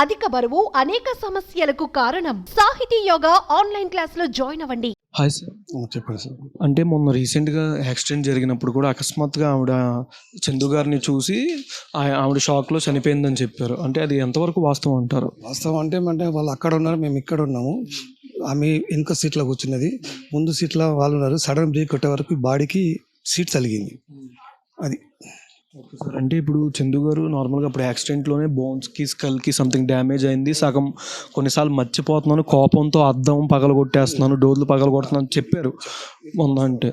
అధిక బరువు అనేక సమస్యలకు కారణం. సాహితీ యోగా ఆన్లైన్ క్లాసులో జాయిన్ అవ్వండి. Hi sir. చెప్పండి సార్. అంటే మొన్న రీసెంట్గా యాక్సిడెంట్ జరిగినప్పుడు కూడా అకస్మాత్తుగా ఆవిడ చందు గారిని చూసి ఆ- ఆవిడ షాక్లో చనిపోయిందని చెప్పారు. అంటే అది ఎంతవరకు వాస్తవం అంటారు? వాస్తవం అంటే అంటే వాళ్ళు అక్కడ ఉన్నారు మేము ఇక్కడ ఉన్నాము. ఆమె వెనుక సీట్లో కూర్చున్నది. ముందు సీట్లో వాళ్ళు ఉన్నారు. సడన్ బ్రేక్ కొట్టే వరకు బాడీకి సీట్ తలిగింది అది సార్ అంటే ఇప్పుడు చందు గారు నార్మల్గా అప్పుడు యాక్సిడెంట్లోనే బోన్స్కి స్కల్కి సంథింగ్ డ్యామేజ్ అయింది. సగం కొన్నిసార్లు మర్చిపోతున్నాను. కోపంతో అద్దం పగలగొట్టేస్తున్నాను డోర్లు పగలగొడుతున్నాను అని చెప్పారు. మొన్న అంటే.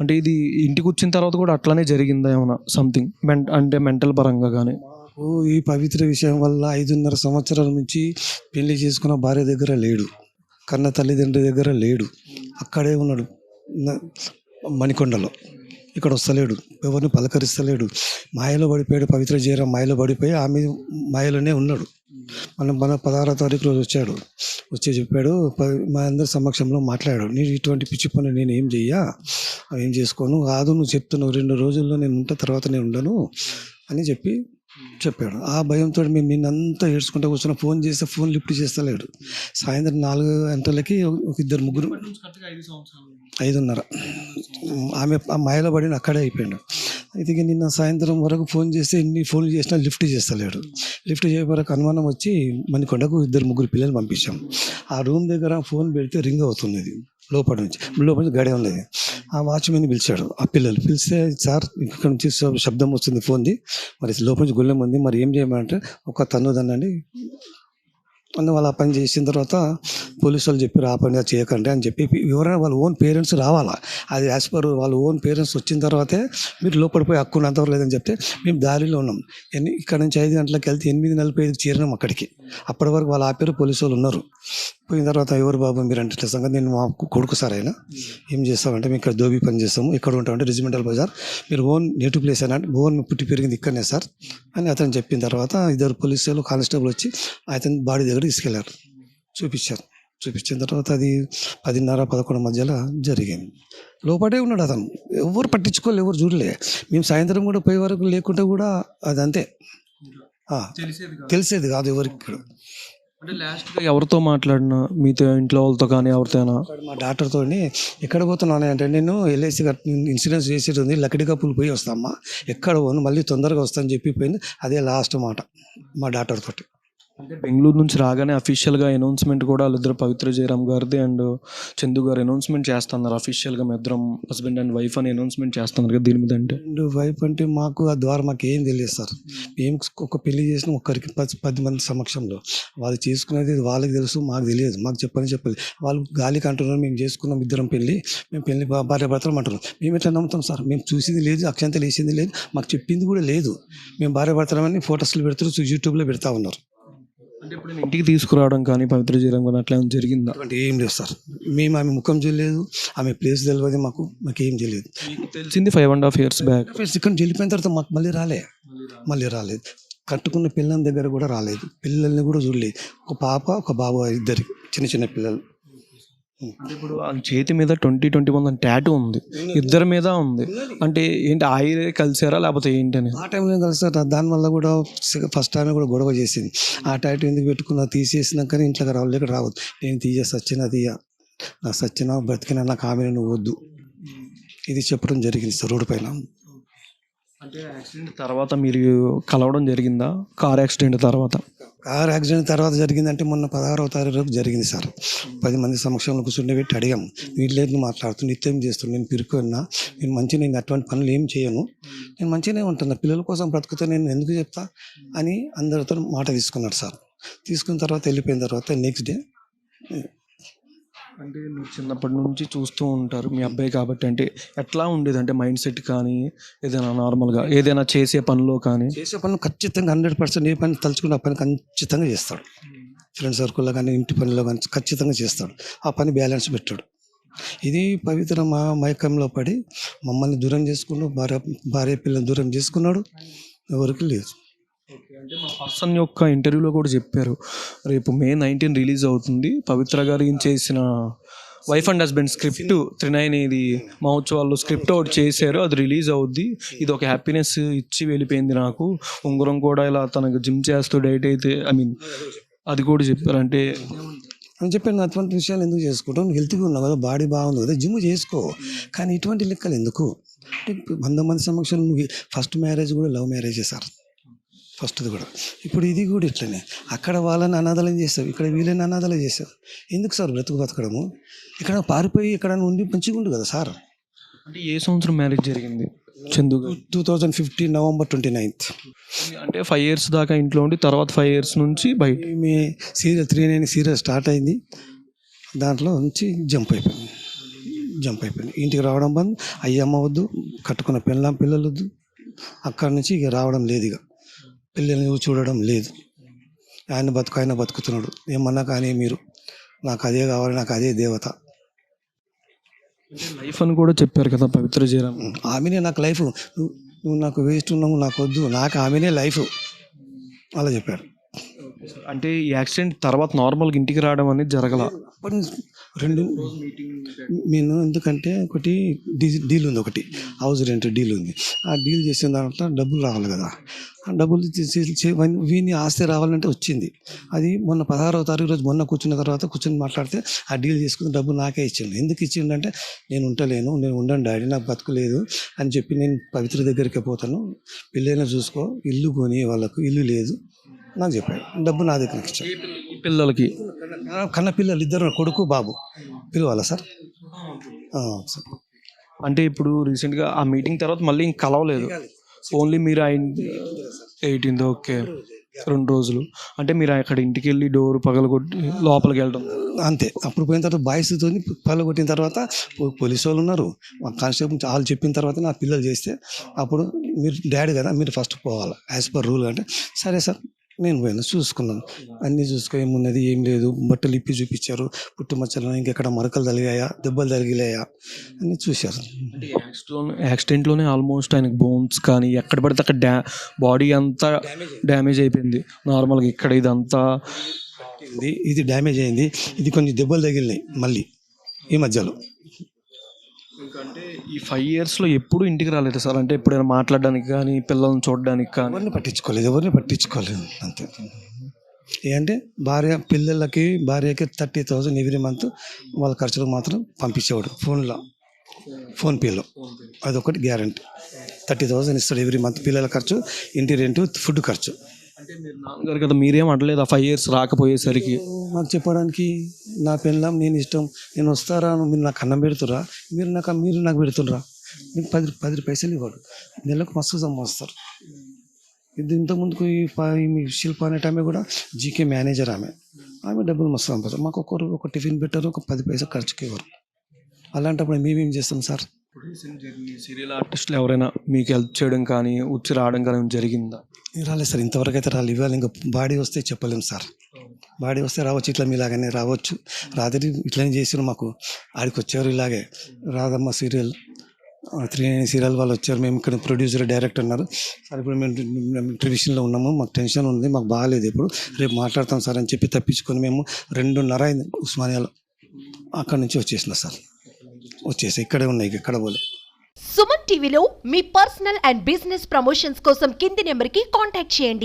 అంటే ఇది ఇంటికి వచ్చిన తర్వాత కూడా అట్లానే జరిగిందా ఏమైనా సంథింగ్ మెంట అంటే మెంటల్ పరంగా కానీ ఓ ఈ పవిత్ర విషయం వల్ల ఐదున్నర సంవత్సరాల నుంచి పెళ్ళి చేసుకున్న భార్య దగ్గర లేడు. కన్న తల్లిదండ్రుల దగ్గర లేడు. అక్కడే ఉన్నాడు. మణికొండలో. ఇక్కడ వస్తలేడు ఎవరిని పలకరిస్తలేడు. మాయలో పడిపోయాడు పవిత్ర జీరం మాయలో పడిపోయి ఆమె మాయలోనే ఉన్నాడు. మనం మన పదహారో తారీఖు రోజు వచ్చాడు. వచ్చి చెప్పాడు మా అందరి సమక్షంలో మాట్లాడాడు. నేను ఇటువంటి పిచ్చి పనులు నేను ఏం చెయ్యా? ఏం చేసుకోను? కాదు నువ్వు చెప్తున్నావు రెండు రోజుల్లో నేను ఉంటా తర్వాత నేను ఉండను అని చెప్పి చెప్పాడు. ఆ భయంతో మేము నిన్నంతా ఏడ్చుకుంటూ కూర్చున్న ఫోన్ చేస్తే ఫోన్ లిఫ్ట్ చేస్తలేడు. సాయంత్రం నాలుగు గంటలకి ఒక ఇద్దరు ముగ్గురు ఐదున్నర. ఆమె ఆ మాయలో పడిన అక్కడే అయిపోయాడు. అయితే నిన్న సాయంత్రం వరకు ఫోన్ చేస్తే ఎన్ని ఫోన్లు చేసినా లిఫ్ట్ చేస్తలేడు. లిఫ్ట్ చేయ వరకు అనుమానం వచ్చి మణికొండకు ఇద్దరు ముగ్గురు పిల్లలు పంపించాం. ఆ రూమ్ దగ్గర ఫోన్ పెడితే రింగ్ అవుతుంది లోపల నుంచి లోపల నుంచి గడే ఉన్నది ఆ వాచ్మెన్ పిలిచాడు. ఆ పిల్లలు పిలిస్తే సార్ ఇక్కడ నుంచి శబ్దం వస్తుంది ఫోన్ది. మరి లోపల నుంచి గుళ్ళెం ఉంది. మరి ఏం చేయమంటే ఒక తన్ను దన్నండి అందువల్ల ఆ పని చేసిన తర్వాత పోలీసు వాళ్ళు చెప్పారు ఆ పని చేయకండి అని చెప్పి. ఎవరైనా వాళ్ళ ఓన్ పేరెంట్స్ రావాలా? అది యాజ్ పర్ వాళ్ళ ఓన్ పేరెంట్స్ వచ్చిన తర్వాతే మీరు లోపడిపోయి హక్కు ఉన్నంతవరకు లేదని చెప్తే మేము దారిలో ఉన్నాం. ఎన్ని ఇక్కడ నుంచి ఐదు గంటలకు వెళ్తే ఎనిమిది నలభై ఐదుకి చేరినాం అక్కడికి. అప్పటి వరకు వాళ్ళు ఆపారు పోలీసు వాళ్ళు ఉన్నారు. పోయిన తర్వాత ఎవరు బాబు మీరు అంటే ఇట్లా సంగతి నేను మా కొడుకు సార్ అయినా ఏం చేస్తామంటే మేము ఇక్కడ దోబీ పని చేస్తాము ఇక్కడ ఉంటామంటే రెజిమెంటల్ బజార్. మీరు ఓన్ నేటివ్ ప్లేస్ అయినా ఓన్ పుట్టి పెరిగింది ఇక్కడనే సార్ అని అతను చెప్పిన తర్వాత ఇద్దరు పోలీసులు కానిస్టేబుల్ వచ్చి అతని బాడీ దగ్గర తీసుకెళ్ళారు. చూపించారు. చూపించిన తర్వాత అది పదిన్నర పదకొండు మధ్యలో జరిగింది. లోపడే ఉన్నాడు అతను. ఎవరు పట్టించుకోలే ఎవరు చూడలే. మేము సాయంత్రం కూడా పోయే వరకు లేకుంటే కూడా అది అంతే తెలిసేది కాదు. ఎవరికి అంటే లాస్ట్గా ఎవరితో మాట్లాడినా మీతో ఇంట్లో వాళ్ళతో కానీ ఎవరితోనా మా డాక్టర్తో ఎక్కడ పోతున్నాను అంటే నేను ఎల్ఐసి ఇన్సూరెన్స్ చేసేది ఉంది లక్కడి కప్పులు పోయి వస్తామ్మా. ఎక్కడ పోను మళ్ళీ తొందరగా వస్తాను చెప్పి పోయింది అదే లాస్ట్ మాట మా డాక్టర్ తోటి. అంటే బెంగళూరు నుంచి రాగానే అఫీషియల్గా అనౌన్స్మెంట్ కూడా వాళ్ళిద్దరు పవిత్ర జయరామ్ గారిది అండ్ చందు గారు అనౌన్స్మెంట్ చేస్తున్నారు. అఫీషియల్గా మీ ఇద్దరం హస్బెండ్ అండ్ వైఫ్ అని అనౌన్స్మెంట్ చేస్తున్నారు కదా దీని మీద అంటే? అండ్ వైఫ్ అంటే మాకు ఆ ద్వారా మాకు ఏం తెలియదు సార్. మేము ఒక పెళ్ళి చేసిన ఒక్కరికి పది పది మంది సమక్షంలో. వాళ్ళు చేసుకునేది వాళ్ళకి తెలుసు మాకు తెలియదు. మాకు చెప్పని చెప్పలేదు. వాళ్ళు గాలికి అంటున్నారు మేము చేసుకున్నాం ఇద్దరం పెళ్ళి. మేము పెళ్ళి భార్య భర్తలు అంటున్నాం. మేము ఎట్లా నమ్ముతాం సార్? మేము చూసింది లేదు అక్షంతలు వేసింది లేదు మాకు చెప్పింది కూడా లేదు. మేము భార్య భర్తలమని ఫొటోస్లు పెడుతున్నారు యూట్యూబ్లో పెడతా ఉన్నారు. అంటే ఇప్పుడు ఇంటికి తీసుకురావడం కానీ పవిత్ర జయరామ్ కానీ అట్లా ఏమైనా జరిగిందా? అటువంటి ఏం లేదు సార్. మేము ఆమె ముఖం తెలియదు ఆమె ప్లేస్ తెలియదు మాకు. మాకు ఏం తెలియదు. తెలిసింది five and half years back ఇక్కడ నుంచి వెళ్ళిపోయిన తర్వాత మాకు మళ్ళీ రాలే. మళ్ళీ రాలేదు. కట్టుకున్న పిల్లల దగ్గర కూడా రాలేదు. పిల్లల్ని కూడా చూడలేదు. ఒక పాప ఒక బాబు ఇద్దరు చిన్న చిన్న పిల్లలు. అంటే ఇప్పుడు ఆ చేతి మీద ట్వంటీ ట్వంటీ వన్ అని టాటూ ఉంది. ఇద్దరి మీద ఉంది. అంటే ఏంటి ఆయిరే కలిసారా లేకపోతే ఏంటి అని? ఆ టైంలో కలిసి దానివల్ల కూడా ఫస్ట్ టైం కూడా గొడవ చేసింది. ఆ టైట్ ఎందుకు పెట్టుకున్నా తీసేసినాకనే ఇంట్లోకి రావాలి రావద్దు. నేను తీసే సచ్చిన తీయ. నా సచ్చిన బ్రతికిన నాకు ఆమె నువ్వు వద్దు. ఇది చెప్పడం జరిగింది సార్ రోడ్డు పైన. అంటే యాక్సిడెంట్ తర్వాత మీరు కలవడం జరిగిందా? కార్ యాక్సిడెంట్ తర్వాత? కార్ యాక్సిడెంట్ తర్వాత జరిగిందంటే మొన్న పదహారవ తారీఖు జరిగింది సార్. పది మంది సమక్షంలో కూర్చుండే పెట్టి అడిగాం. వీళ్ళేది మాట్లాడుతూ నిత్యం చేస్తున్నాను నేను పిరుకున్నా నేను మంచి నేను అటువంటి పనులు ఏం చేయను. నేను మంచిగానే ఉంటున్నా. పిల్లల కోసం బ్రతుకుతా నేను ఎందుకు చెప్తా? అని అందరితో మాట తీసుకున్నాడు సార్. తీసుకున్న తర్వాత వెళ్ళిపోయిన తర్వాత నెక్స్ట్ డే అంటే మీరు చిన్నప్పటి నుంచి చూస్తూ ఉంటారు మీ అబ్బాయి కాబట్టి అంటే ఎట్లా ఉండేది? అంటే మైండ్ సెట్ కానీ ఏదైనా నార్మల్గా ఏదైనా చేసే పనిలో కానీ? చేసే పనులు ఖచ్చితంగా హండ్రెడ్ పర్సెంట్ ఏ పని తలుచుకున్న ఆ పని ఖచ్చితంగా చేస్తాడు. ఫ్రెండ్ సర్కిల్లో కానీ ఇంటి పనిలో కానీ ఖచ్చితంగా చేస్తాడు. ఆ పని బ్యాలెన్స్ పెట్టాడు. ఇది పవిత్ర మా మైకంలో పడి మమ్మల్ని దూరం చేసుకున్నాడు భార్య భార్య పిల్లల్ని దూరం చేసుకున్నాడు. ఎవరికి లేదు. అంటే మా పర్సన్ యొక్క ఇంటర్వ్యూలో కూడా చెప్పారు. రేపు మే నైన్టీన్ రిలీజ్ అవుతుంది. పవిత్ర గారు ఏం చేసిన wife and husband script three nine ఇది మహోత్సవాల్లో స్క్రిప్ట్ ఒకటి చేశారు. అది రిలీజ్ అవుద్ది. ఇది ఒక హ్యాపీనెస్ ఇచ్చి వెళ్ళిపోయింది నాకు. ఉంగరం కూడా ఇలా తనకు జిమ్ చేస్తూ డైట్ అయితే ఐ మీన్ అది కూడా చెప్పారు. అంటే అని చెప్పాను అటువంటి విషయాలు ఎందుకు చేసుకుంటావు నువ్వు హెల్త్గా ఉన్నావు కదా బాడీ బాగుంది కదా జిమ్ చేసుకో. కానీ ఇటువంటి లెక్కలు ఎందుకు? అంటే వంద మంది సమక్షంలో నువ్వు ఫస్ట్ మ్యారేజ్ కూడా లవ్ మ్యారేజ్ చేశారు ఫస్ట్ది కూడా. ఇప్పుడు ఇది కూడా ఇట్లనే. అక్కడ వాళ్ళని అనాథాలం చేస్తావు ఇక్కడ వీళ్ళని అనాథాలు చేస్తావు ఎందుకు సార్ బ్రతుకు బతకడము? ఇక్కడ పారిపోయి ఇక్కడ ఉండి మంచిగా ఉండు కదా సార్. అంటే ఏ సంవత్సరం మ్యారేజ్ జరిగింది? Chandu two thousand fifteen November twenty ninth. అంటే ఫైవ్ ఇయర్స్ దాకా ఇంట్లో ఉండి తర్వాత ఫైవ్ ఇయర్స్ నుంచి బయట. మీ serial three nine serial start అయింది. దాంట్లో నుంచి జంప్ అయిపోయింది. జంప్ అయిపోయింది. ఇంటికి రావడం బంద్. అయ్యమ్మ వద్దు. కట్టుకున్న పిల్ల పిల్లలు వద్దు. అక్కడి నుంచి ఇక రావడం లేదు ఇక. పిల్లల్ని చూడడం లేదు. ఆయన బతుకు ఆయన బతుకుతున్నాడు. ఏమన్నా కానీ మీరు నాకు అదే కావాలి నాకు అదే దేవత. లైఫ్ అని కూడా చెప్పారు కదా పవిత్ర జయరామ్ ఆమెనే నాకు లైఫ్. నువ్వు నాకు వేస్ట్ ఉన్నావు నాకు వద్దు. నాకు ఆమెనే లైఫ్. అలా చెప్పాడు అంటే ఈ యాక్సిడెంట్ తర్వాత నార్మల్గా ఇంటికి రావడం అనేది జరగల? అప్పటి రెండు నేను ఎందుకంటే ఒకటి డీల్ ఉంది ఒకటి. హౌస్ రెంట్ డీల్ ఉంది. ఆ డీల్ చేసిన దాంట్లో డబ్బులు రావాలి కదా. ఆ డబ్బులు వీని ఆస్తి రావాలంటే వచ్చింది. అది మొన్న పదహారవ తారీఖు రోజు మొన్న కూర్చున్న తర్వాత కూర్చొని మాట్లాడితే ఆ డీల్ చేసుకుని డబ్బు నాకే ఇచ్చిండు. ఎందుకు ఇచ్చిండంటే నేను ఉండలేను నేను ఉండను డాడీ నాకు బతుకులేదు అని చెప్పి నేను పవిత్ర దగ్గరికి పోతాను. పిల్లైనా చూసుకో ఇల్లు కొని వాళ్ళకు ఇల్లు లేదు. నాకు చెప్పాడు. డబ్బు నా దగ్గరికి ఇచ్చాడు. పిల్లలకి? కన్న- పిల్లలు ఇద్దరు కొడుకు బాబు. పిలవాలా సార్? సార్. అంటే ఇప్పుడు రీసెంట్గా ఆ మీటింగ్ తర్వాత మళ్ళీ ఇంక కలవలేదు. ఓన్లీ మీరు ఆయన ఎయిటీన్త్ ఓకే రెండు రోజులు. అంటే మీరు అక్కడ ఇంటికి వెళ్ళి డోర్ పగలగొట్టి లోపలికి వెళ్ళడం. అంతే. అప్పుడు పోయిన తర్వాత బాయ్స్తో పళ్ళు కొట్టిన తర్వాత పోలీసు వాళ్ళు ఉన్నారు. మా కానిస్టేబుల్ వాళ్ళు చెప్పిన తర్వాత నా పిల్లలు చేస్తే అప్పుడు మీరు డాడీ కదా మీరు ఫస్ట్ పోవాలి యాజ్ పర్ రూల్ అంటే. సరే సార్. నేను పోయాను చూసుకున్నాను. అన్నీ చూసుకో ఏమున్నది ఏం లేదు. బట్టలు ఇప్పి చూపించారు. పుట్టుమచ్చలు ఇంకెక్కడ మరకలు తగిలాయా దెబ్బలు తగిలాయా అన్నీ చూశారు. యాక్సిడెంట్లోనే ఆల్మోస్ట్ ఆయనకు బోన్స్ కానీ ఎక్కడ పడితే అక్కడ డ్యా బాడీ అంతా డ్యామేజ్ అయిపోయింది. నార్మల్గా ఇక్కడ ఇదంతా ఇది ఇది డ్యామేజ్ అయింది. ఇది కొన్ని దెబ్బలు తగిలినాయి మళ్ళీ ఈ మధ్యలో. ఎందుకంటే ఈ ఫైవ్ ఇయర్స్లో ఎప్పుడు ఇంటికి రాలేదు సార్. అంటే ఎప్పుడైనా మాట్లాడడానికి కానీ పిల్లల్ని చూడడానికి కానీ. ఎవరిని పట్టించుకోలేదు ఎవరిని పట్టించుకోలేదు. అంతే. ఏంటంటే భార్య పిల్లలకి భార్యకి థర్టీ థౌజండ్ ఎవ్రీ మంత్ వాళ్ళ ఖర్చులకు మాత్రం పంపించేవాడు. ఫోన్లో. ఫోన్పేలో అదొకటి గ్యారంటీ థర్టీ థౌజండ్ ఇస్తాడు ఎవ్రీ మంత్ పిల్లల ఖర్చు ఇంటి రెంట్ ఫుడ్ ఖర్చు. అంటే మీరు నాన్నగారు కదా మీరేం అనలేదు ఆ ఫైవ్ ఇయర్స్ రాకపోయేసరికి. నాకు చెప్పడానికి నా పెళ్ళం నేను ఇష్టం. నేను వస్తారా మీరు నాకు అన్నం పెడుతురా మీరు నాకు మీరు నాకు పెడుతుర్రా? మీకు పది పది పైసలు ఇవ్వడు నెలకు మస్తు సంపాదిస్తారు. ఇది ఇంత ముందుకు ఈ ప- ఈ శిల్ప అనే ఆమె కూడా జీకే మేనేజర్ ఆమె. ఆమె డబ్బులు మస్తు సంపాదిస్తారు. మాకు ఒక టిఫిన్ పెట్టారు ఒక పది పైసలు ఖర్చుకి ఇవ్వరు. అలాంటప్పుడు మేమేం చేస్తాం సార్? సీరియల్ ఆర్టిస్టులు ఎవరైనా మీకు హెల్ప్ చేయడం కానీ వచ్చి రావడం కానీ జరిగిందా? రాలేదు సార్ ఇంతవరకు అయితే రాలేదు. ఇవాళ ఇంకా బాడీ వస్తే చెప్పలేము సార్. బాడీ వస్తే రావచ్చు ఇట్లా మీలాగానే రావచ్చు. రాత్రి ఇట్లనే చేసారు మాకు. ఆడికి వచ్చారు ఇలాగే. Radhamma serial three nine serial వాళ్ళు వచ్చారు. మేము ఇక్కడ ప్రొడ్యూసర్ డైరెక్టర్ అన్నారు. సార్ ఇప్పుడు మేము ట్రివిషన్లో ఉన్నాము. మాకు టెన్షన్ ఉంది మాకు బాగాలేదు ఇప్పుడు రేపు మాట్లాడతాం సార్ అని చెప్పి తప్పించుకొని మేము రెండున్నర అయింది ఉస్మానియాలో. అక్కడ నుంచి వచ్చేసిన సార్. వచ్చేసి ఇక్కడే ఉన్నాయి ఇక్కడ పోలే. సుమన్ టీవీలో మీ పర్సనల్ అండ్ బిజినెస్ ప్రమోషన్స్ కోసం కింది నెంబర్కి కాంటాక్ట్ చేయండి.